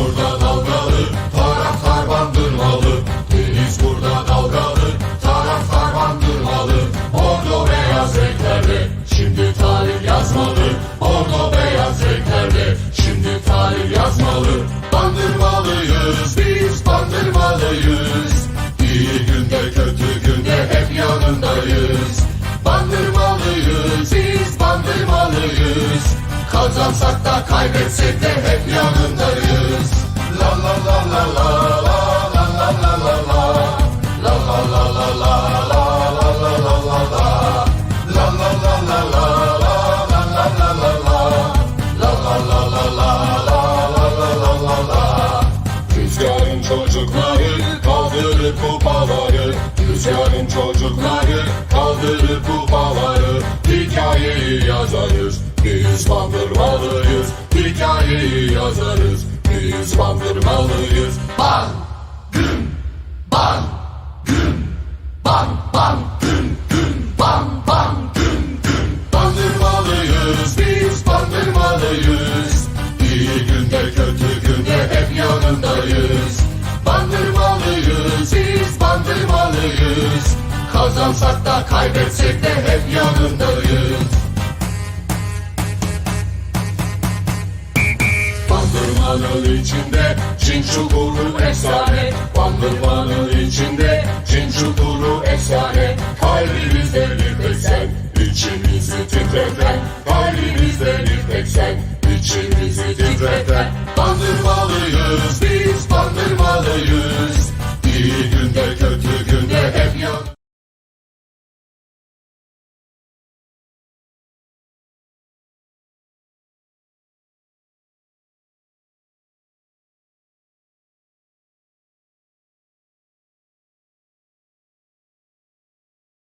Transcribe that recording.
burada dalgalı, taraftar bandırmalı. Deniz burada dalgalı, taraftar bandırmalı. Bordo beyaz renklerde, şimdi tarih yazmalı. Bordo beyaz renklerde, şimdi tarih yazmalı. Bandırmalıyız, biz bandırmalıyız. İyi günde kötü günde hep yanındayız. Bandırmalıyız, biz bandırmalıyız. Kazansak da kaybetsek de hep yanındayız. Rüzgarın çocukları kaldırır kupaları. Rüzgarın çocukları kaldırır kupaları. Hikayeyi yazarız biz bandırmalıyız. Hikayeyi yazarız biz bandırmalıyız. Ban yanındayız Bandırmalıyız biz bandırmalıyız. Kazansak da kaybetsek de hep yanındayız. Bandırmanın içinde cin çukuru efsane. Bandırmanın içinde cin çukuru efsane. Kalbimizde bir tek sen İçimizi titreten İçimizi titreten Bandırmalıyız biz bandırmalıyız